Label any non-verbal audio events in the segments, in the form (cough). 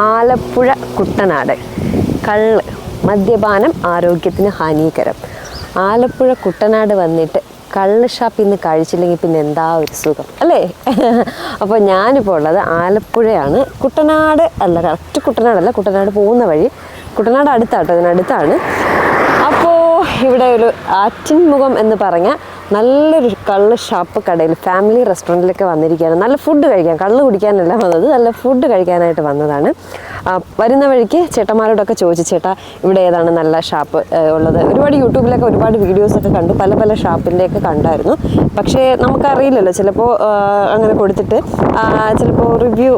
ആലപ്പുഴ കുട്ടനാട്. കള്ള് മദ്യപാനം ആരോഗ്യത്തിന് ഹാനികരം. ആലപ്പുഴ കുട്ടനാട് വന്നിട്ട് കള്ള് ഷാപ്പ് ഇന്ന് കഴിച്ചില്ലെങ്കിൽ പിന്നെ എന്താ ഒരു സുഖം അല്ലേ? അപ്പോൾ ഞാനിപ്പോൾ ഉള്ളത് ആലപ്പുഴയാണ്. കുട്ടനാട് അല്ല കറക്റ്റ് കുട്ടനാടല്ല കുട്ടനാട് പോകുന്ന വഴി. കുട്ടനാട് അടുത്താട്ടോ അതിനടുത്താണ് അപ്പോൾ ഇവിടെ ഒരു ആറ്റിൻമുഖം എന്ന് പറഞ്ഞ നല്ലൊരു കള്ള് ഷാപ്പ് കടയിൽ ഫാമിലി റെസ്റ്റോറന്റിലൊക്കെ വന്നിരിക്കുകയാണ്. നല്ല ഫുഡ് കഴിക്കാൻ കള്ള് കുടിക്കാനല്ല വന്നത്. നല്ല ഫുഡ് കഴിക്കാനായിട്ട് വന്നതാണ്. വരുന്ന വഴിക്ക് ചേട്ടന്മാരോടൊക്കെ ചോദിച്ചു ചേട്ടാ ഇവിടെ ഏതാണ് നല്ല ഷാപ്പ് ഉള്ളത്? ഒരുപാട് യൂട്യൂബിലൊക്കെ ഒരുപാട് വീഡിയോസൊക്കെ കണ്ടു. പല പല ഷാപ്പിന്റെയൊക്കെ കണ്ടായിരുന്നു. പക്ഷേ നമുക്കറിയില്ലല്ലോ ചിലപ്പോൾ അങ്ങനെ കൊടുത്തിട്ട് ചിലപ്പോൾ റിവ്യൂ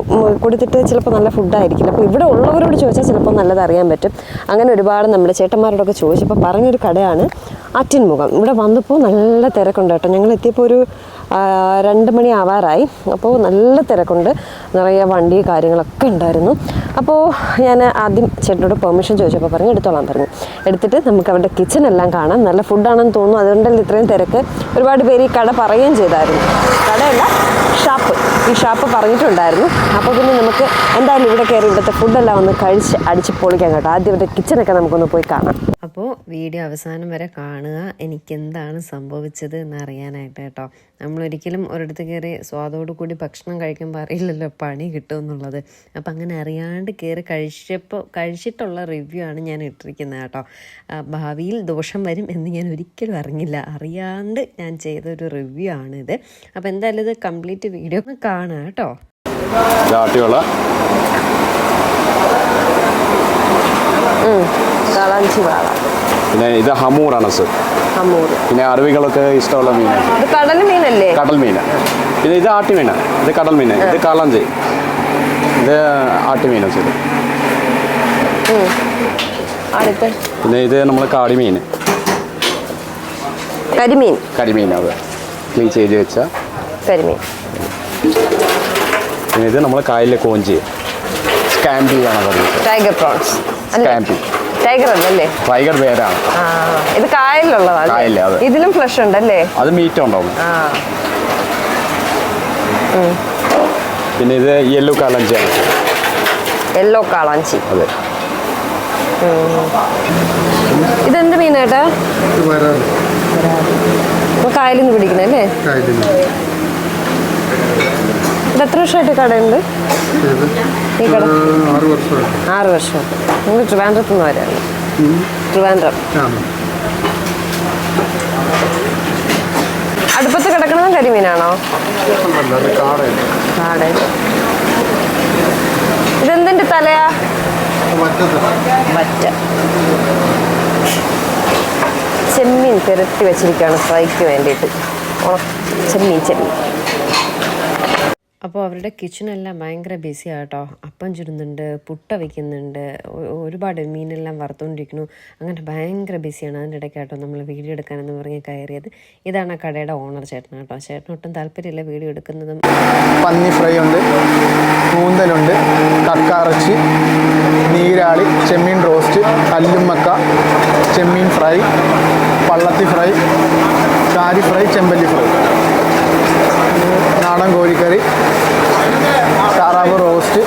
കൊടുത്തിട്ട് ചിലപ്പോൾ നല്ല ഫുഡായിരിക്കില്ല അപ്പോൾ ഇവിടെ ഉള്ളവരോട് ചോദിച്ചാൽ ചിലപ്പോൾ നല്ലത് അറിയാൻ പറ്റും. അങ്ങനെ ഒരുപാട് നമ്മുടെ ചേട്ടന്മാരോടൊക്കെ ചോദിച്ചപ്പോൾ പറഞ്ഞൊരു കടയാണ്. ആറ്റിൻമുഖം. ഇവിടെ വന്നപ്പോൾ നല്ല തിരക്കുണ്ട് കേട്ടോ. ഞങ്ങൾ എത്തിയപ്പോൾ ഒരു രണ്ട് മണി ആവാറായി. അപ്പോൾ നല്ല തിരക്കുണ്ട്. നിറയെ വണ്ടി കാര്യങ്ങളൊക്കെ ഉണ്ടായിരുന്നു. അപ്പോൾ ഞാൻ ആദ്യം ചേട്ടനോട് പെർമിഷൻ ചോദിച്ചപ്പോൾ പറഞ്ഞു എടുത്തോളാൻ പറഞ്ഞു. എടുത്തിട്ട് നമുക്ക് അവരുടെ കിച്ചൺ എല്ലാം കാണാം. നല്ല ഫുഡാണെന്ന് തോന്നുന്നു. അതുകൊണ്ടല്ലേ ഇത്രയും തിരക്ക്. ഒരുപാട് പേര് ഈ കട പറയുകയും ചെയ്തായിരുന്നു. കടയല്ല ഷാപ്പ്. ഈ ഷാപ്പ് പറഞ്ഞിട്ടുണ്ടായിരുന്നു. അപ്പോൾ പിന്നെ നമുക്ക് എന്തായാലും ഇവിടെ കയറി ഇവിടുത്തെ ഫുഡെല്ലാം ഒന്ന് കഴിച്ച് അടിച്ച് പൊളിക്കാൻ കേട്ടോ. ആദ്യം ഇവിടെ കിച്ചണൊക്കെ നമുക്കൊന്ന് പോയി കാണാം. അപ്പോൾ വീഡിയോ അവസാനം വരെ കാണുക. എനിക്കെന്താണ് സംഭവിച്ചത് എന്ന് അറിയാനായിട്ട് കേട്ടോ. നമ്മളൊരിക്കലും ഒരിടത്ത് കയറി സ്വാദോടു കൂടി ഭക്ഷണം കഴിക്കുമ്പോൾ അറിയില്ലല്ലോ പണി കിട്ടും എന്നുള്ളത്. അപ്പം അങ്ങനെ അറിയാണ്ട് കയറി കഴിച്ചപ്പോൾ കഴിച്ചിട്ടുള്ള റിവ്യൂ ആണ് ഞാൻ ഇട്ടിരിക്കുന്നത് കേട്ടോ. ഭാവിയിൽ ദോഷം വരും എന്ന് ഞാൻ ഒരിക്കലും അറിഞ്ഞില്ല. അറിയാണ്ട് ഞാൻ ചെയ്തൊരു റിവ്യൂ ആണിത് അപ്പോൾ എന്തായാലും ഇത് കംപ്ലീറ്റ് വീഡിയോ ഒന്ന് കാണാം കേട്ടോ. കളാഞ്ചി വാള. പിന്നെ ഇത് ഹമൂറാണ് സർ. പിന്നെ അറബികളൊക്കെ ഇഷ്ടമുള്ള മീൻ കടൽ മീനല്ലേ? കടൽ മീൻ പിന്നെ ഇത് ആട്ടി മീനാണ് ഇത് കടൽ മീന. ഇത് കാളാഞ്ചി. ഇത് ആട്ടി മീനാണ് സർ. പിന്നെ ഇത് നമ്മൾ കാടിമീൻ കരിമീൻ. കരിമീൻ അത്. ക്ലീൻ ചെയ്ത് വെച്ച. കരിമീൻ. പിന്നെ ഇത് നമ്മൾ കായലിലെ കോഞ്ചി. സ്കാമ്പി ആണ് പറയുന്നത്. Tiger prawns. സ്കാമ്പി. ടൈഗർ അല്ലല്ലേ ടൈഗർ പേരാണ് ആ ഇത് കായലിലുള്ളതാണ്. ഇതിലും ഫ്ലഷ് ഉണ്ടല്ലേ അത് മീറ്റ് ഉണ്ടാവും ആ പിന്നെ ഇത് യെല്ലോ കാളാഞ്ചിയാണ്. യെല്ലോ കാളാഞ്ചി. അതെ. ഇതെന്ത് മീനേട്ടാ കായലിൽ നിന്ന് പിടിക്കുന്നല്ലേ എത്ര വർഷമായിട്ട് കടയുണ്ട്? ഈ കട? ആറ് വർഷം. നിങ്ങൾ ട്രിവാൻഡ്രത്ത് നിന്ന് വരാണ് ട്രിവാൻഡ്രം. അടുപ്പത്ത് കിടക്കുന്നത് കരിമീനാണോ? ഇതെന്തിന്റെ തലയാ? ചെമ്മീൻ പെരട്ടി വെച്ചിരിക്കുകയാണ് ഫ്രൈക്ക് വേണ്ടിയിട്ട്. ചെമ്മീൻ ചെമ്മീൻ. അപ്പോൾ അവരുടെ കിച്ചണെല്ലാം ഭയങ്കര ബിസി ആട്ടോ അപ്പം ചുരുന്നുണ്ട് പുട്ട വയ്ക്കുന്നുണ്ട് ഒരുപാട് മീനെല്ലാം വറുത്തുകൊണ്ടിരിക്കുന്നു അങ്ങനെ ഭയങ്കര ബിസിയാണ് അതിന്റെ ഇടയ്ക്കാട്ടോ നമ്മൾ വീഡിയോ എടുക്കാനെന്ന് പറഞ്ഞ് കയറിയത്. ഇതാണ് ആ കടയുടെ ഓണർ ചേട്ടൻ കേട്ടോ ചേട്ടൻ ഒട്ടും താല്പര്യമില്ല വീഡിയോ എടുക്കുന്നതും. പന്നി ഫ്രൈ ഉണ്ട് കൂന്തലുണ്ട് കക്കാറച്ചി നീരാളി ചെമ്മീൻ റോസ്റ്റ് കല്ലുമ്മക്ക ചെമ്മീൻ ഫ്രൈ പള്ളത്തി ഫ്രൈ കാരി ഫ്രൈ ചെമ്പല്ലി ഫ്രൈ. നാടൻ കോഴിക്കറി താറാവ് റോസ്റ്റ്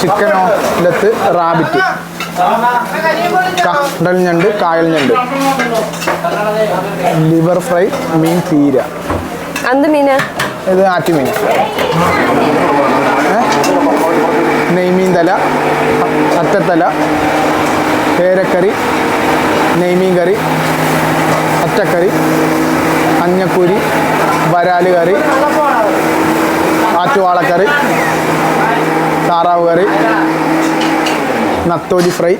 ചിക്കൻ ഓംലത്ത് റാബിറ്റ്. കണ്ടൽ ഞണ്ട് കായൽ ഞണ്ട്. ലിവർ ഫ്രൈ മീൻ തീര എന്ത് മീനാ? ഇത് ആറ്റുമീൻ? നെയ്മീൻ തല അറ്റത്തല പേരക്കറി നെയ്മീൻ കറി അറ്റക്കറി അഞ്ഞക്കുരി വരാൽ കറി ആറ്റുവാളക്കറി താറാവ് കറി നത്തോലി ഫ്രൈ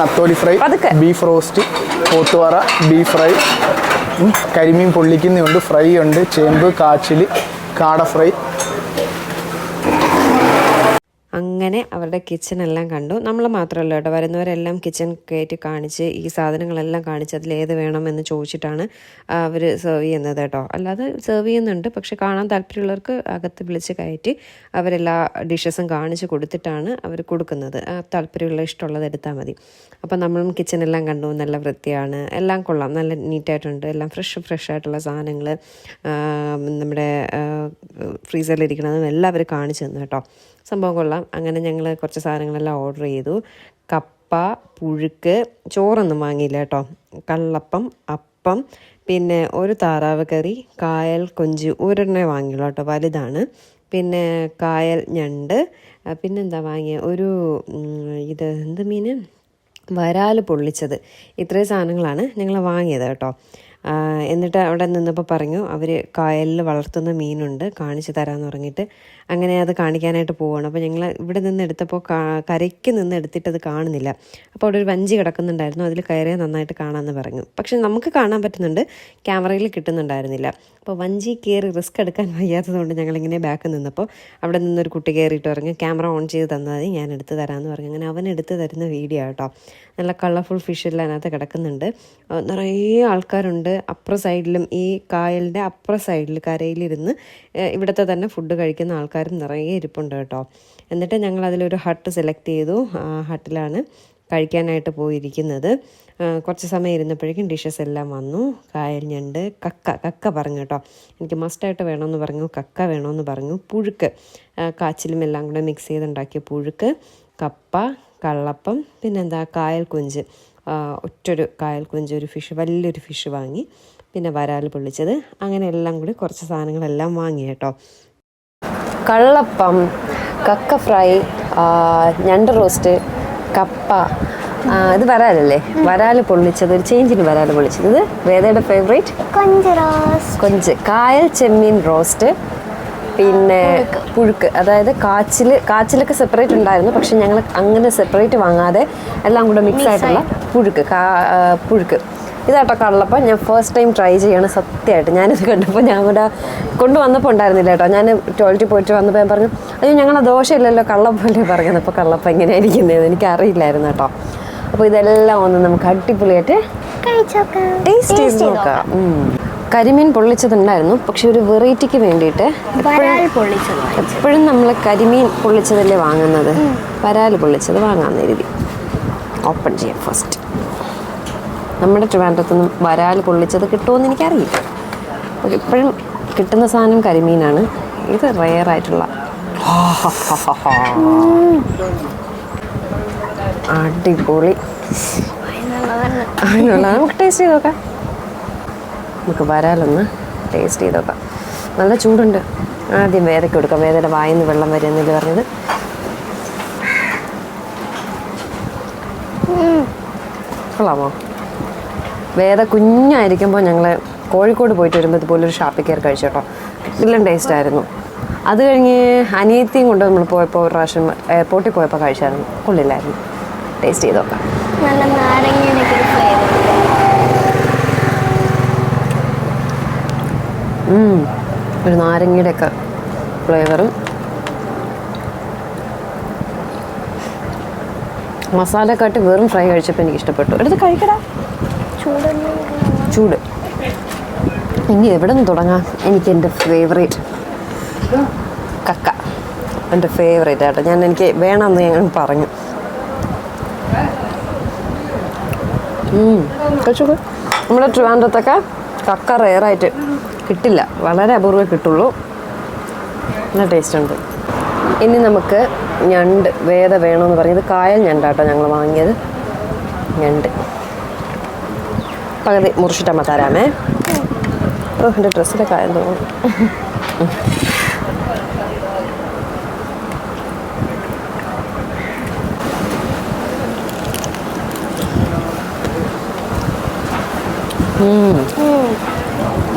നത്തോലി ഫ്രൈ ബീഫ് റോസ്റ്റ് പോത്തുവറ ബീഫ് ഫ്രൈ കരിമീൻ പൊള്ളിക്കുന്നുണ്ട് ഫ്രൈ ഉണ്ട് ചേമ്പ് കാച്ചിൽ കാട ഫ്രൈ അങ്ങനെ അവരുടെ കിച്ചൺ എല്ലാം കണ്ടു. നമ്മൾ മാത്രമല്ല കേട്ടോ വരുന്നവരെല്ലാം കിച്ചൺ കയറ്റി കാണിച്ച് ഈ സാധനങ്ങളെല്ലാം കാണിച്ച് അതിലേത് വേണമെന്ന് ചോദിച്ചിട്ടാണ് അവർ സെർവ് ചെയ്യുന്നത് കേട്ടോ. അല്ലാതെ സെർവ് ചെയ്യുന്നുണ്ട്. പക്ഷെ കാണാൻ താല്പര്യമുള്ളവർക്ക് അകത്ത് വിളിച്ച് കയറ്റി അവരെല്ലാ ഡിഷസും കാണിച്ച് കൊടുത്തിട്ടാണ് അവർ കൊടുക്കുന്നത്. താല്പര്യമുള്ള ഇഷ്ടമുള്ളത് എടുത്താൽ മതി. അപ്പം നമ്മളും കിച്ചൺ എല്ലാം കണ്ടു. നല്ല വൃത്തിയാണ്. എല്ലാം കൊള്ളാം. നല്ല നീറ്റായിട്ടുണ്ട് എല്ലാം ഫ്രഷ് ഫ്രഷ് ആയിട്ടുള്ള സാധനങ്ങൾ നമ്മുടെ ഫ്രീസറിലിരിക്കണതും എല്ലാം അവർ കാണിച്ചു തന്നു കേട്ടോ. സംഭവം കൊള്ളാം. അങ്ങനെ ഞങ്ങൾ കുറച്ച് സാധനങ്ങളെല്ലാം ഓർഡർ ചെയ്തു. കപ്പ പുഴുക്ക് ചോറൊന്നും വാങ്ങിയില്ല കേട്ടോ. കള്ളപ്പം അപ്പം പിന്നെ ഒരു താറാവ് കറി കായൽ കൊഞ്ച് ഒരെണ്ണേ വാങ്ങിയുള്ളൂ കേട്ടോ. വലുതാണ്. പിന്നെ കായൽ ഞണ്ട്. പിന്നെന്താ വാങ്ങിയ? ഒരു ഇത് എന്ത് മീൻ വരാൽ പൊള്ളിച്ചത്. ഇത്രയും സാധനങ്ങളാണ് ഞങ്ങൾ വാങ്ങിയത് കേട്ടോ. എന്നിട്ട് അവിടെ നിന്നപ്പോൾ പറഞ്ഞു അവർ കായലിൽ വളർത്തുന്ന മീനുണ്ട് കാണിച്ചു തരാമെന്ന് പറഞ്ഞിട്ട്. അങ്ങനെ അത് കാണിക്കാനായിട്ട് പോവുകയാണ് അപ്പോൾ ഞങ്ങൾ ഇവിടെ നിന്ന് എടുത്തപ്പോൾ കരയ്ക്ക് നിന്ന് എടുത്തിട്ട് അത് കാണുന്നില്ല. അപ്പോൾ അവിടെ ഒരു വഞ്ചി കിടക്കുന്നുണ്ടായിരുന്നു. അതിൽ കയറിയാൽ നന്നായിട്ട് കാണാമെന്ന് പറഞ്ഞു. പക്ഷെ നമുക്ക് കാണാൻ പറ്റുന്നുണ്ട്. ക്യാമറയിൽ കിട്ടുന്നുണ്ടായിരുന്നില്ല. അപ്പോൾ വഞ്ചി കയറി റിസ്ക് എടുക്കാൻ വയ്യാത്തതുകൊണ്ട് ഞങ്ങളിങ്ങനെ ബാക്ക് നിന്നപ്പോൾ അവിടെ നിന്നൊരു കുട്ടി കയറിയിട്ട് പറഞ്ഞു ക്യാമറ ഓൺ ചെയ്ത് തന്നാൽ മതി ഞാൻ എടുത്ത് തരാമെന്ന് പറഞ്ഞു. അങ്ങനെ അവൻ എടുത്ത് തരുന്ന വീഡിയോ കേട്ടോ നല്ല കളർഫുൾ ഫിഷ് എല്ലാം അതിനകത്ത് കിടക്കുന്നുണ്ട്. നിറയെ ആൾക്കാരുണ്ട്. അപ്പുറ സൈഡിലും ഈ കായലിന്റെ അപ്പുറ സൈഡിൽ കരയിലിരുന്ന് ഇവിടുത്തെ തന്നെ ഫുഡ് കഴിക്കുന്ന ആൾക്കാരും നിറയെ ഇരിപ്പുണ്ട് കേട്ടോ. എന്നിട്ട് ഞങ്ങൾ അതിലൊരു ഹട്ട് സെലക്ട് ചെയ്തു. ആ ഹട്ടിലാണ് കഴിക്കാനായിട്ട് പോയിരിക്കുന്നത്. കുറച്ച് സമയം ഇരുന്നപ്പോഴേക്കും ഡിഷസ് എല്ലാം വന്നു. കായൽ ഞണ്ട് കക്ക കക്ക പറഞ്ഞു കേട്ടോ. എനിക്ക് മസ്റ്റായിട്ട് വേണമെന്ന് പറഞ്ഞു. കക്ക വേണമെന്ന് പറഞ്ഞു. പുഴുക്ക്. കാച്ചിലും എല്ലാം കൂടെ മിക്സ് ചെയ്തുണ്ടാക്കിയ പുഴുക്ക് കപ്പ കള്ളപ്പം പിന്നെന്താ കായൽ കുഞ്ച്. ഒറ്റൊരു കായൽ കുഞ്ച് ഒരു ഫിഷ് വലിയൊരു ഫിഷ് വാങ്ങി. പിന്നെ വരാൽ പൊള്ളിച്ചത്. അങ്ങനെ എല്ലാം കൂടി കുറച്ച് സാധനങ്ങളെല്ലാം വാങ്ങി കേട്ടോ. കള്ളപ്പം കക്ക ഫ്രൈ ഞണ്ട് റോസ്റ്റ് കപ്പ ഇത് വരാലല്ലേ? വരാൽ പൊള്ളിച്ചത് ഒരു ചേഞ്ചിന് വരാൽ പൊള്ളിച്ചത്. ഇത് വേദയുടെ ഫേവറേറ്റ് കൊഞ്ച് കായൽ ചെമ്മീൻ റോസ്റ്റ്. പിന്നെ പുഴുക്ക്. അതായത് കാച്ചിൽ കാച്ചിലൊക്കെ സെപ്പറേറ്റ് ഉണ്ടായിരുന്നു. പക്ഷെ ഞങ്ങൾ അങ്ങനെ സെപ്പറേറ്റ് വാങ്ങാതെ എല്ലാം കൂടെ മിക്സ് ആയിട്ടുള്ള പുഴുക്ക്. കാ- പുഴുക്ക്. ഇതാട്ടോ കള്ളപ്പം. ഞാൻ ഫസ്റ്റ് ടൈം ട്രൈ ചെയ്യാണ് സത്യമായിട്ട്. ഞാനിത് കണ്ടപ്പോൾ ഞാൻ ഇവിടെ കൊണ്ടുവന്നപ്പോൾ ഉണ്ടായിരുന്നില്ല കേട്ടോ. ഞാൻ ടോയ്ലറ്റിൽ പോയിട്ട് വന്നപ്പോൾ ഞാൻ പറഞ്ഞു അയ്യോ ഞങ്ങൾ ദോഷമില്ലല്ലോ കള്ളപ്പല്ലേ പറയുന്നത് അപ്പോൾ കള്ളപ്പം എങ്ങനെയായിരിക്കുന്നത് എനിക്ക് അറിയില്ലായിരുന്നു കേട്ടോ. അപ്പോൾ ഇതെല്ലാം ഒന്ന് നമുക്ക് അടിപൊളിയായിട്ട് ടേസ്റ്റ് ചെയ്ത് നോക്കാം. കരിമീൻ പൊള്ളിച്ചതുണ്ടായിരുന്നു. പക്ഷെ ഒരു വെറൈറ്റിക്ക് വേണ്ടിയിട്ട് എപ്പോഴും നമ്മൾ കരിമീൻ പൊള്ളിച്ചതല്ലേ വാങ്ങുന്നത്? വരാൽ പൊള്ളിച്ചത് വാങ്ങാമെന്ന് എഴുതി ഓപ്പൺ ചെയ്യാം ഫസ്റ്റ് നമ്മുടെ ട്രിവാൻഡ്രത്തൊന്നും വരാൽ പൊള്ളിച്ചത് കിട്ടുമെന്ന് എനിക്കറിയില്ല. ഇപ്പോഴും കിട്ടുന്ന സാധനം കരിമീനാണ്. ഇത് റെയർ ആയിട്ടുള്ള. അടിപൊളി. നമുക്ക് ടേസ്റ്റ് ചെയ്ത് നോക്കാം. നമുക്ക് വരാലൊന്ന് ടേസ്റ്റ് ചെയ്ത് നോക്കാം. നല്ല ചൂടുണ്ട്. ആദ്യം വേദയ്ക്ക് കൊടുക്കാം. വേദയുടെ വായിന്ന് വെള്ളം വരുന്നില്ല പറഞ്ഞത്. കൊള്ളാമോ? വേദ കുഞ്ഞായിരിക്കുമ്പോൾ ഞങ്ങൾ കോഴിക്കോട് പോയിട്ട് വരുമ്പോൾ ഇതുപോലൊരു ഷാപ്പിൽ കയറി കഴിച്ചു കേട്ടോ ഇതിലും ടേസ്റ്റ് ആയിരുന്നു. അത് കഴിഞ്ഞ് അനിയത്തിയും കൊണ്ട് നമ്മൾ പോയപ്പോൾ ഒരു പ്രാവശ്യം എയർപോർട്ടിൽ പോയപ്പോൾ കഴിച്ചായിരുന്നു. കൊള്ളില്ലായിരുന്നു. ടേസ്റ്റ് ചെയ്ത് നോക്കാം. നല്ല നാരങ്ങയുടെ ഒരു ഫ്ലേവർ ഉം. ഒരു നാരങ്ങയുടെ ഒക്കെ ഫ്ലേവറും മസാലക്കാട്ടി വെറും ഫ്രൈ കഴിച്ചപ്പോൾ എനിക്ക് ഇഷ്ടപ്പെട്ടു. എടുത്ത് കഴിക്കടാ. ചൂട്. ഇനി എവിടെ നിന്ന് തുടങ്ങാം? എനിക്ക് എന്റെ ഫേവറേറ്റ് കക്ക. എന്റെ ഫേവറേറ്റ് ആട്ടോ. ഞാൻ എനിക്ക് വേണമെന്ന് ഞാൻ പറഞ്ഞു. കഴിച്ചോക്ക്. നമ്മുടെ ട്രിവാൻഡ്രത്തൊക്കെ കക്ക റെയറായിട്ട് കിട്ടില്ല. വളരെ അപൂർവമേ കിട്ടുള്ളൂ. നല്ല ടേസ്റ്റ് ഉണ്ട് ഇനി നമുക്ക് ഞണ്ട് വേദ വേണമെന്ന് പറഞ്ഞത് കായൽ ഞണ്ടാട്ടോ ഞങ്ങൾ വാങ്ങിയത്. ഞണ്ട്. പകുതി മുറിച്ചിട്ടമ്മ തരാമേ ഓ എന്റെ ഡ്രസ്സിന്റെ കാര്യം തോന്നുന്നു.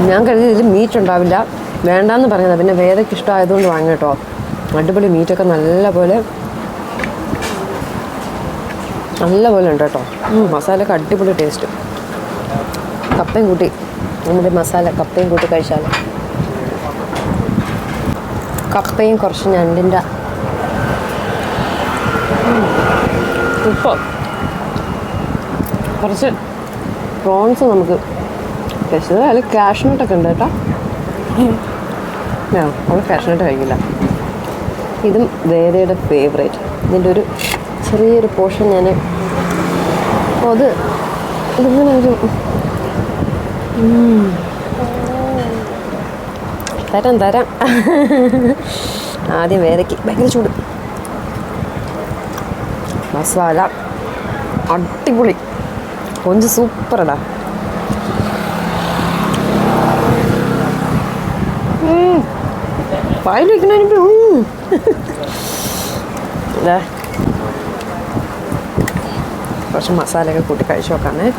ഞാൻ കരുതി ഇതിൽ മീറ്റ് ഉണ്ടാവില്ല. വേണ്ടാന്ന് പറഞ്ഞത്. പിന്നെ വേദയ്ക്ക് ഇഷ്ടമായതുകൊണ്ട് വാങ്ങി കേട്ടോ. അടിപൊളി മീറ്റൊക്കെ നല്ല പോലെ നല്ല പോലെ ഉണ്ട് കേട്ടോ. മസാലയൊക്കെ അടിപൊളി ടേസ്റ്റ് കപ്പയും കൂട്ടി. നമ്മുടെ മസാല കപ്പയും കൂട്ടി കഴിച്ചാൽ കപ്പയും കുറച്ച് ഞണ്ടിന്റെ. ഉപ്പ്. കുറച്ച് പ്രോൺസ് നമുക്ക് കഴിച്ചത്. അതിൽ കാഷ്നട്ടൊക്കെ ഉണ്ട് കേട്ടോ. ഞാൻ അവൾ കാഷ്നട്ട് കഴിക്കില്ല. ഇതും വേദയുടെ ഫേവറേറ്റ് ഇതിന്റെ ഒരു ചെറിയൊരു പോർഷൻ ഞാൻ അപ്പോൾ അത് ഇതിങ്ങനെ ഒരു. തരാം തരാം. ആദ്യം വേദയ്ക്ക്. ഭയങ്കര ചൂട്. മസാല. അടിപൊളി. കൊഞ്ച് സൂപ്പറടാ പായൽ വയ്ക്കണ കുറച്ച് മസാലയൊക്കെ കൂട്ടി കഴിച്ചു നോക്കാമേ.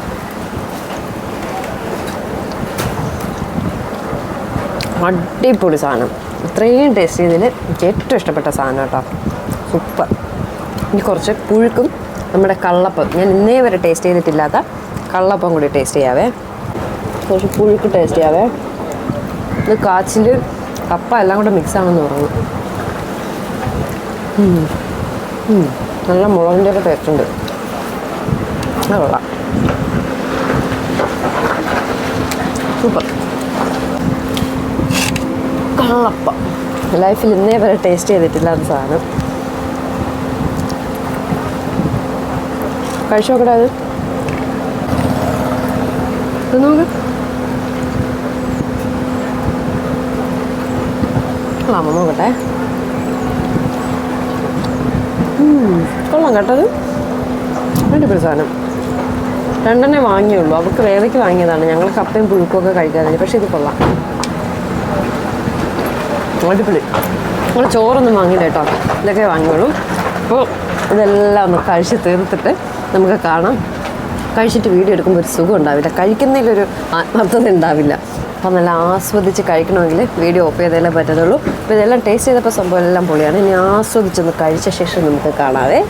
അടിപൊളി സാധനം. ഇത്രയും ടേസ്റ്റ് ചെയ്തതിൽ എനിക്ക് ഏറ്റവും ഇഷ്ടപ്പെട്ട സാധനം കേട്ടോ. സൂപ്പർ ഇനി കുറച്ച് പുഴുക്കും നമ്മുടെ കള്ളപ്പം. ഞാൻ ഇന്നേ വരെ ടേസ്റ്റ് ചെയ്തിട്ടില്ലാത്ത കള്ളപ്പം കൂടി ടേസ്റ്റ് ചെയ്യാവേ. കുറച്ച് പുഴുക്ക് ടേസ്റ്റ് ചെയ്യാവേ. ഇത് കാച്ചിൽ കപ്പ എല്ലാം കൂടെ മിക്സ് ആണെന്ന് പറഞ്ഞു. നല്ല മുളകിന്റെ ഒക്കെ ടേസ്റ്റ് ഉണ്ട്. കൊള്ളാം. സൂപ്പർ കള്ളപ്പം. ലൈഫിൽ ഇന്നേ വരെ ടേസ്റ്റ് ചെയ്തിട്ടില്ലാത്ത സാധനം. കഴിച്ചു നോക്കട്ടെ അത്. ഇത് നോക്ക്. അമ്മ നോക്കട്ടെ. കൊള്ളാം കേട്ടത് അടിപൊളി സാധനം. രണ്ടെണ്ണേ വാങ്ങിയുള്ളൂ. അവർക്ക് വേദയ്ക്ക് വാങ്ങിയതാണ്. ഞങ്ങൾ കപ്പയും പുഴുക്കൊക്കെ കഴിക്കാതെ പക്ഷേ ഇത് കൊള്ളാം. അടിപൊളി നമ്മൾ ചോറൊന്നും വാങ്ങില്ല കേട്ടോ. ഇതൊക്കെ വാങ്ങിക്കോളൂ. അപ്പോൾ ഇതെല്ലാം ഒന്ന് കഴിച്ച് തീർത്തിട്ട് നമുക്ക് കാണാം. കഴിച്ചിട്ട് വീഡിയോ എടുക്കുമ്പോൾ ഒരു സുഖം ഉണ്ടാവില്ല. കഴിക്കുന്നതിലൊരു ആത്മാർത്ഥത ഉണ്ടാവില്ല. അപ്പോൾ നല്ല ആസ്വദിച്ച് കഴിക്കണമെങ്കിൽ വീഡിയോ ഓഫ് ചെയ്തേലേ പറ്റത്തുള്ളൂ. അപ്പോൾ ഇതെല്ലാം ടേസ്റ്റ് ചെയ്തപ്പോൾ സംഭവം എല്ലാം പൊളിയാണ്. ഇനി ആസ്വദിച്ചൊന്ന് കഴിച്ച ശേഷം നമുക്ക് കാണാവേ.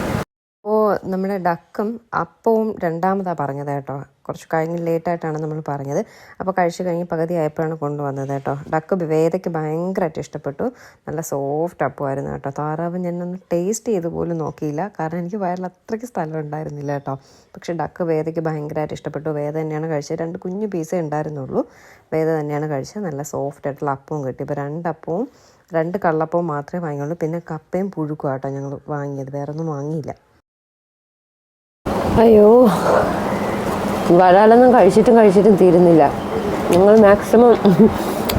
നമ്മുടെ ഡക്കും അപ്പവും രണ്ടാമതാണ് പറഞ്ഞത് കേട്ടോ. കുറച്ച് കഴിഞ്ഞ് ലേറ്റായിട്ടാണ് നമ്മൾ പറഞ്ഞത്. അപ്പോൾ കഴിച്ച് കഴിഞ്ഞ് പകുതി ആയപ്പോഴാണ് കൊണ്ടുവന്നത് കേട്ടോ. ഡക്ക് വേദയ്ക്ക് ഭയങ്കരമായിട്ട് ഇഷ്ടപ്പെട്ടു. നല്ല സോഫ്റ്റ് അപ്പമായിരുന്നു കേട്ടോ. താറാവ് ഞാനൊന്ന് ടേസ്റ്റ് ചെയ്ത് പോലും നോക്കിയില്ല. കാരണം എനിക്ക് വയറിൽ അത്രയ്ക്ക് സ്ഥലം ഉണ്ടായിരുന്നില്ല കേട്ടോ. പക്ഷേ ഡക്ക് വേദയ്ക്ക് ഭയങ്കരമായിട്ട് ഇഷ്ടപ്പെട്ടു. വേദ തന്നെയാണ് കഴിച്ചത്. രണ്ട് കുഞ്ഞു പീസേ ഉണ്ടായിരുന്നുള്ളൂ. വേദ തന്നെയാണ് കഴിച്ചത്. നല്ല സോഫ്റ്റ് ആയിട്ടുള്ള അപ്പവും കിട്ടി. ഇപ്പോൾ രണ്ടപ്പവും രണ്ട് കള്ളപ്പവും മാത്രമേ വാങ്ങിയുള്ളൂ. പിന്നെ കപ്പയും പുഴുക്കും കേട്ടോ ഞങ്ങൾ വാങ്ങിയത്. വേറൊന്നും വാങ്ങിയില്ല. അയ്യോ. വരാലൊന്നും കഴിച്ചിട്ടും കഴിച്ചിട്ടും തീരുന്നില്ല. ഞങ്ങൾ മാക്സിമം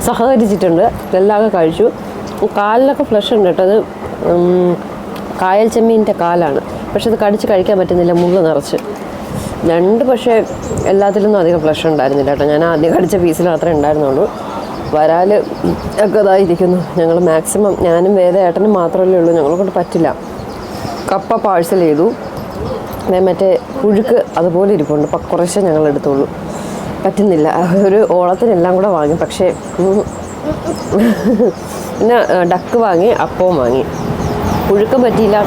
സഹകരിച്ചിട്ടുണ്ട്. ഇതെല്ലാം കഴിച്ചു. കാലിലൊക്കെ ഫ്ലഷ് ഉണ്ട് കേട്ടോ. അത് കായൽ ചെമ്മീന്റെ കാലാണ്. പക്ഷെ അത് കടിച്ച് കഴിക്കാൻ പറ്റുന്നില്ല മുള്ള് നിറച്ച്. രണ്ട് പക്ഷേ എല്ലാത്തിലൊന്നും അധികം ഫ്ലഷ് ഉണ്ടായിരുന്നില്ല കേട്ടോ. ഞാൻ ആദ്യം കടിച്ച പീസിൽ മാത്രമേ ഉണ്ടായിരുന്നുള്ളൂ. വരാൽ ഒക്കെ ഇതായിരിക്കുന്നു. ഞങ്ങൾ മാക്സിമം ഞാനും വേദ ഏട്ടനും മാത്രമല്ലേ ഉള്ളൂ. ഞങ്ങളെ കൊണ്ട് പറ്റില്ല. കപ്പ പാഴ്സൽ ചെയ്തു. മറ്റേ പുഴുക്ക് അതുപോലെ ഇരിപ്പുണ്ട്. അപ്പം ഞങ്ങൾ എടുത്തോളൂ പറ്റുന്നില്ല. ഒരു ഓളത്തിനെല്ലാം കൂടെ വാങ്ങി പക്ഷേ. പിന്നെ ഡക്ക് വാങ്ങി അപ്പവും വാങ്ങി. പുഴുക്കം പറ്റിയില്ല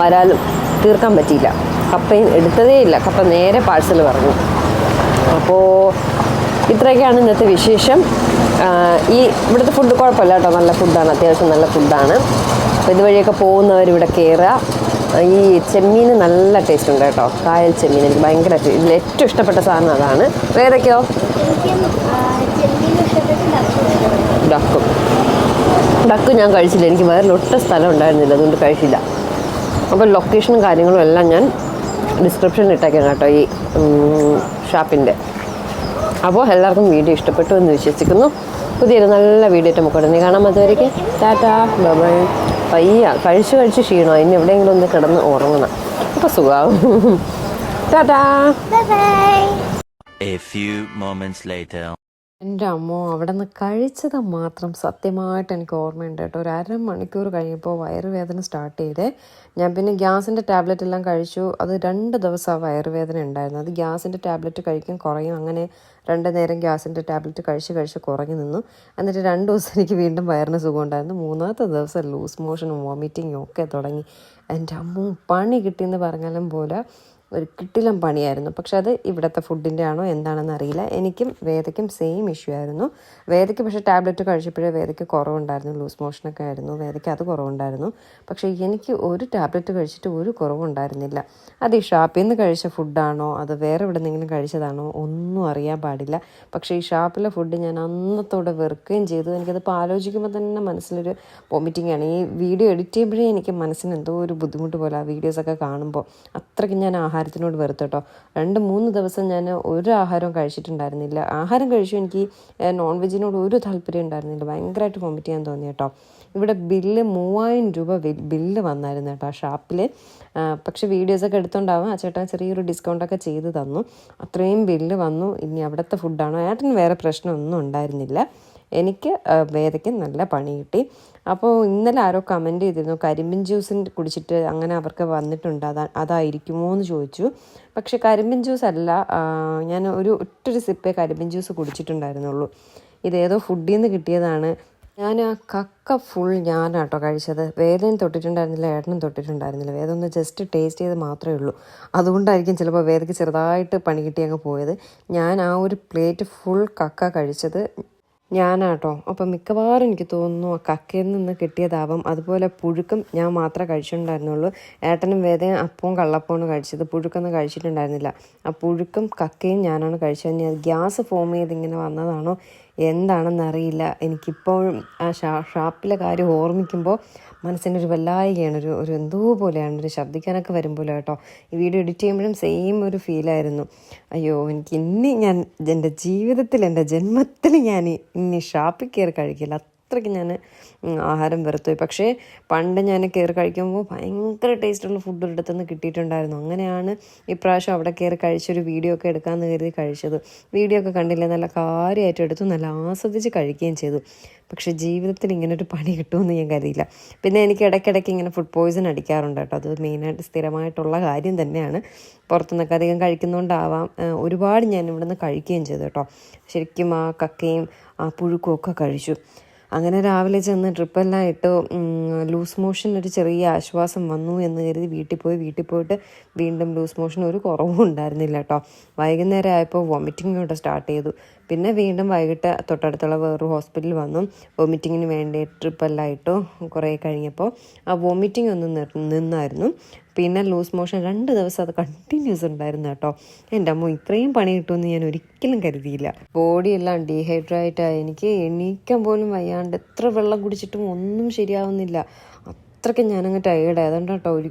വരാലും തീർക്കാൻ പറ്റിയില്ല. കപ്പയും എടുത്തതേ ഇല്ല. കപ്പ നേരെ പാഴ്സൽ പറഞ്ഞു. അപ്പോൾ ഇത്രയൊക്കെയാണ് ഇന്നത്തെ വിശേഷം. ഈ ഇവിടുത്തെ ഫുഡ് കുഴപ്പമില്ല കേട്ടോ. നല്ല ഫുഡാണ് അത്യാവശ്യം നല്ല ഫുഡാണ് അപ്പോൾ ഇതുവഴിയൊക്കെ പോകുന്നവർ ഇവിടെ കയറുക ഈ ചെമ്മീൻ നല്ല ടേസ്റ്റ് ഉണ്ട് കേട്ടോ. കായൽ ചെമ്മീൻ എനിക്ക് ഭയങ്കര ഇതിൽ ഏറ്റവും ഇഷ്ടപ്പെട്ട സാധനം അതാണ്. വേറെയൊക്കെയോ ഡക്കും. ഡക്കും ഞാൻ കഴിച്ചില്ല. എനിക്ക് വേറെ ഒട്ടും സ്ഥലം ഉണ്ടായിരുന്നില്ല. അതുകൊണ്ട് കഴിച്ചില്ല. അപ്പോൾ ലൊക്കേഷനും കാര്യങ്ങളും എല്ലാം ഞാൻ ഡിസ്ക്രിപ്ഷനിൽ ഇട്ടേക്കാം കേട്ടോ ഈ ഷാപ്പിന്റെ അപ്പോൾ എല്ലാവർക്കും വീഡിയോ ഇഷ്ടപ്പെട്ടു എന്ന് വിശ്വസിക്കുന്നു. പുതിയൊരു നല്ല വീഡിയോ ആയിട്ട് നമുക്ക് ഉടനെ കാണാം. അതുവരേക്ക് ടാറ്റാ ബൈ. പയ്യ കഴിച്ച് കഴിച്ച് ക്ഷീണോ? ഇനി എവിടെയെങ്കിലും ഒന്ന് കിടന്ന് ഉറങ്ങണം. അപ്പോൾ സുഖാവും. (laughs) Tata. Bye-bye. A few moments later. എന്റെ അമ്മോ അവിടെ നിന്ന് കഴിച്ചത് മാത്രം സത്യമായിട്ട് എനിക്ക് ഓർമ്മയുണ്ട് കേട്ടോ. ഒരു അരമണിക്കൂർ കഴിഞ്ഞപ്പോൾ വയറുവേദന സ്റ്റാർട്ട് ചെയ്തേ. ഞാൻ പിന്നെ ഗ്യാസിന്റെ ടാബ്ലറ്റ് എല്ലാം കഴിച്ചു. അത് രണ്ട് ദിവസം ആ വയറുവേദന ഉണ്ടായിരുന്നു. അത് ഗ്യാസിന്റെ ടാബ്ലറ്റ് കഴിക്കും കുറയും. അങ്ങനെ രണ്ട് നേരം ഗ്യാസിന്റെ ടാബ്ലറ്റ് കഴിച്ച് കഴിച്ച് കുറഞ്ഞു നിന്നു. എന്നിട്ട് രണ്ട് ദിവസം എനിക്ക് വീണ്ടും വയറിന് സുഖം ഉണ്ടായിരുന്നു മൂന്നാമത്തെ ദിവസം ലൂസ് മോഷനും വോമിറ്റിങ്ങും ഒക്കെ തുടങ്ങി. എന്റെ അമ്മ പണി കിട്ടിയെന്ന് പറഞ്ഞാലും പോലെ ഒരു കിട്ടിലം പണിയായിരുന്നു. പക്ഷെ അത് ഇവിടുത്തെ ഫുഡിന്റെ ആണോ എന്താണെന്ന് അറിയില്ല. എനിക്കും വേദയ്ക്കും സെയിം ഇഷ്യൂ ആയിരുന്നു. വേദയ്ക്ക് പക്ഷേ ടാബ്ലറ്റ് കഴിച്ചപ്പോഴേ വേദയ്ക്ക് കുറവുണ്ടായിരുന്നു. ലൂസ് മോഷനൊക്കെ ആയിരുന്നു. വേദയ്ക്ക് അത് കുറവുണ്ടായിരുന്നു. പക്ഷേ എനിക്ക് ഒരു ടാബ്ലറ്റ് കഴിച്ചിട്ട് ഒരു കുറവുണ്ടായിരുന്നില്ല. അത് ഈ ഷാപ്പിൽ നിന്ന് കഴിച്ച ഫുഡാണോ അത് വേറെ എവിടെ നിന്നെങ്കിലും കഴിച്ചതാണോ ഒന്നും അറിയാൻ പാടില്ല. പക്ഷേ ഈ ഷാപ്പിലെ ഫുഡ് ഞാൻ അന്നത്തോടെ വെറുക്കുകയും ചെയ്തു. എനിക്കതിപ്പോൾ ആലോചിക്കുമ്പോൾ തന്നെ മനസ്സിലൊരു വോമിറ്റിംഗ് ആണ്. ഈ വീഡിയോ എഡിറ്റ് ചെയ്യുമ്പോഴേ എനിക്ക് മനസ്സിന് എന്തോ ഒരു ബുദ്ധിമുട്ട് പോലെ ആ വീഡിയോസൊക്കെ കാണുമ്പോൾ അത്രയ്ക്ക് ഞാൻ ആഹാരത്തിനോട് വെറുത്തു കേട്ടോ. രണ്ട് മൂന്ന് ദിവസം ഞാൻ ഒരു ആഹാരവും കഴിച്ചിട്ടുണ്ടായിരുന്നില്ല. ആഹാരം കഴിച്ചു എനിക്ക് നോൺ വെജിനോട് ഒരു താല്പര്യം ഉണ്ടായിരുന്നില്ല. ഭയങ്കരമായിട്ട് വോമിറ്റ് ചെയ്യാൻ തോന്നി കേട്ടോ. ഇവിടെ ബില്ല് മൂവായിരം രൂപ ബില്ല് വന്നായിരുന്നു കേട്ടോ ഷാപ്പിൽ പക്ഷേ വീഡിയോസൊക്കെ എടുത്തോണ്ടാവും. ആ ചേട്ടൻ ചെറിയൊരു ഡിസ്കൗണ്ടൊക്കെ ചെയ്ത് തന്നു. അത്രയും ബില്ല് വന്നു. ഇനി അവിടുത്തെ ഫുഡാണോ ഏട്ടന് വേറെ പ്രശ്നമൊന്നും ഉണ്ടായിരുന്നില്ല. എനിക്ക് വേദയ്ക്ക് നല്ല പണി കിട്ടി. അപ്പോൾ ഇന്നലെ ആരോ കമന്റ് ചെയ്തിരുന്നു. കരിമ്പിൻ ജ്യൂസ് കുടിച്ചിട്ട് അങ്ങനെ അവർക്ക് വന്നിട്ടുണ്ട്. അതാ അതായിരിക്കുമോ എന്ന് ചോദിച്ചു. പക്ഷേ കരിമ്പിൻ ജ്യൂസ് അല്ല ഞാൻ ഒരു ഒറ്റൊരു സിപ്പേ കരിമ്പിൻ ജ്യൂസ് കുടിച്ചിട്ടുണ്ടായിരുന്നുള്ളൂ. ഇതേതോ ഫുഡിൽ നിന്ന് കിട്ടിയതാണ്. ഞാൻ ആ കക്ക ഫുൾ ഞാനാട്ടോ കഴിച്ചത്. വേദനയും തൊട്ടിട്ടുണ്ടായിരുന്നില്ല ഏട്ടനും തൊട്ടിട്ടുണ്ടായിരുന്നില്ല. വേദന ഒന്ന് ജസ്റ്റ് ടേസ്റ്റ് ചെയ്ത് മാത്രമേ ഉള്ളൂ. അതുകൊണ്ടായിരിക്കും ചിലപ്പോൾ വേദയ്ക്ക് ചെറുതായിട്ട് പണി കിട്ടി അങ്ങ് പോയത്. ഞാൻ ആ ഒരു പ്ലേറ്റ് ഫുൾ കക്ക കഴിച്ചത് ഞാനാട്ടോ. അപ്പം മിക്കവാറും എനിക്ക് തോന്നുന്നു കക്കയിൽ നിന്ന് കിട്ടിയതാവാം. അതുപോലെ പുഴുക്കും ഞാൻ മാത്രമേ കഴിച്ചിട്ടുണ്ടായിരുന്നുള്ളൂ. ഏട്ടനും വേദയും അപ്പവും കള്ളപ്പമാണ് കഴിച്ചത്. പുഴുക്കൊന്നും കഴിച്ചിട്ടുണ്ടായിരുന്നില്ല. ആ പുഴുക്കും കക്കയും ഞാനാണ് കഴിച്ചത്. ഗ്യാസ് ഫോം ചെയ്ത് ഇങ്ങനെ വന്നതാണോ? എന്താണെന്നറിയില്ല. എനിക്കിപ്പോഴും ആ ഷാ ഷാപ്പിലെ കാര്യം ഓർമ്മിക്കുമ്പോൾ മനസ്സിനൊരു വല്ലായികയാണ്. ഒരു ഒരു എന്തോ പോലെയാണ്. ഒരു ശബ്ദിക്കാനൊക്കെ വരുമ്പോൾ കേട്ടോ. ഈ വീഡിയോ എഡിറ്റ് ചെയ്യുമ്പോഴും സെയിം ഒരു ഫീലായിരുന്നു അയ്യോ എനിക്ക് ഇനി ഞാൻ എന്റെ ജീവിതത്തിൽ എന്റെ ജന്മത്തിൽ ഞാൻ ഇനി ഷാപ്പിൽ കയറി കഴിക്കില്ല. അത്രയ്ക്ക് ഞാൻ ആഹാരം വെറുത്തുപോയി പക്ഷേ പണ്ട് ഞാൻ കയറി കഴിക്കുമ്പോൾ ഭയങ്കര ടേസ്റ്റുള്ള ഫുഡ് ഒരിടത്തു നിന്ന് കിട്ടിയിട്ടുണ്ടായിരുന്നു. അങ്ങനെയാണ് ഇപ്രാവശ്യം അവിടെ കയറി കഴിച്ചൊരു വീഡിയോ ഒക്കെ എടുക്കാമെന്ന് കരുതി കഴിച്ചത്. വീഡിയോ ഒക്കെ കണ്ടില്ല നല്ല കാര്യമായിട്ട് എടുത്തു നല്ല ആസ്വദിച്ച് കഴിക്കുകയും ചെയ്തു. പക്ഷേ ജീവിതത്തിൽ ഇങ്ങനെ ഒരു പണി കിട്ടുമെന്ന് ഞാൻ കരുതിയില്ല. പിന്നെ എനിക്ക് ഇടയ്ക്കിടയ്ക്ക് ഇങ്ങനെ ഫുഡ് പോയിസൺ അടിക്കാറുണ്ട് കേട്ടോ. അത് മെയിനായിട്ട് സ്ഥിരമായിട്ടുള്ള കാര്യം തന്നെയാണ്. പുറത്തുനിന്നൊക്കെ അധികം കഴിക്കുന്നതുകൊണ്ടാവാം ഒരുപാട് ഞാൻ ഇവിടുന്ന് കഴിക്കുകയും ചെയ്തു കേട്ടോ. ശരിക്കും ആ കക്കയും ആ പുഴുക്കും ഒക്കെ കഴിച്ചു. അങ്ങനെ രാവിലെ ചെന്ന് ട്രിപ്പെല്ലാം ഇട്ട് ലൂസ് മോഷൻ ഒരു ചെറിയ ആശ്വാസം വന്നു എന്ന് കരുതി വീട്ടിൽ പോയി. വീട്ടിൽ പോയിട്ട് വീണ്ടും ലൂസ് മോഷൻ ഒരു കുറവും ഉണ്ടായിരുന്നില്ല കേട്ടോ. വൈകുന്നേരം ആയപ്പോൾ വോമിറ്റിംഗ് ഇവിടെ സ്റ്റാർട്ട് ചെയ്തു. പിന്നെ വീണ്ടും വൈകിട്ട് തൊട്ടടുത്തുള്ള വേറൊരു ഹോസ്പിറ്റലിൽ വന്നു. വോമിറ്റിങ്ങിന് വേണ്ടി ട്രിപ്പെല്ലാം കുറേ കഴിഞ്ഞപ്പോൾ ആ വോമിറ്റിംഗ് ഒന്ന് നിന്നായിരുന്നു. പിന്നെ ലൂസ് മോഷൻ രണ്ട് ദിവസം അത് കണ്ടിന്യൂസ് ഉണ്ടായിരുന്നു കേട്ടോ. എന്റെ അമ്മ ഇത്രയും പണി കിട്ടുമെന്ന് ഞാൻ ഒരിക്കലും കരുതിയില്ല. ബോഡിയെല്ലാം ഡീഹൈഡ്രേറ്റായി എനിക്ക് എണീക്കാൻ പോലും വയ്യാണ്ട് എത്ര വെള്ളം കുടിച്ചിട്ടും ഒന്നും ശരിയാവുന്നില്ല. അത്രയ്ക്ക് ഞാനങ്ങ് ടയേർഡ് ആയതുകൊണ്ട് കേട്ടോ ഒരു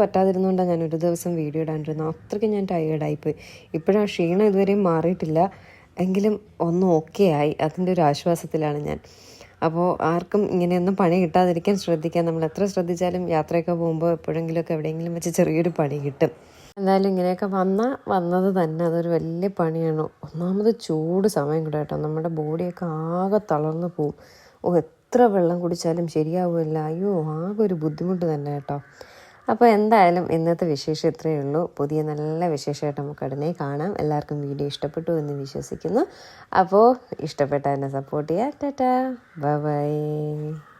പറ്റാതിരുന്നുകൊണ്ടാണ് ഞാൻ ഒരു ദിവസം വീഡിയോ ഇടാണ്ടിരുന്നത്. അത്രയ്ക്ക് ഞാൻ ടയേർഡായിപ്പോയി ഇപ്പോഴും ആ ക്ഷീണം ഇതുവരെയും മാറിയിട്ടില്ല. എങ്കിലും ഒന്ന് ഓക്കെ ആയി. അതിന്റെ ഒരു ആശ്വാസത്തിലാണ് ഞാൻ. അപ്പോൾ ആർക്കും ഇങ്ങനെയൊന്നും പണി കിട്ടാതിരിക്കാൻ ശ്രദ്ധിക്കാൻ നമ്മൾ എത്ര ശ്രദ്ധിച്ചാലും യാത്രയൊക്കെ പോകുമ്പോൾ എപ്പോഴെങ്കിലുമൊക്കെ എവിടെയെങ്കിലും വെച്ച് ചെറിയൊരു പണി കിട്ടും. എന്തായാലും ഇങ്ങനെയൊക്കെ വന്നാൽ വന്നത് തന്നെ. അതൊരു വലിയ പണിയാണ്. ഒന്നാമത് ചൂട് സമയം കൂടെ കേട്ടോ. നമ്മുടെ ബോഡിയൊക്കെ ആകെ തളർന്നു പോവും. ഓ എത്ര വെള്ളം കുടിച്ചാലും ശരിയാവില്ല അയ്യോ ആകെ ഒരു ബുദ്ധിമുട്ട് തന്നെ കേട്ടോ. അപ്പോൾ എന്തായാലും ഇന്നത്തെ വിശേഷം ഇത്രയേ ഉള്ളൂ. പുതിയ നല്ല വിശേഷമായിട്ട് നമുക്ക് ഉടനെ കാണാം. എല്ലാവർക്കും വീഡിയോ ഇഷ്ടപ്പെട്ടു എന്ന് വിശ്വസിക്കുന്നു. അപ്പോൾ ഇഷ്ടപ്പെട്ട എന്നെ സപ്പോർട്ട് ചെയ്യുക ടാറ്റാ. Bye bye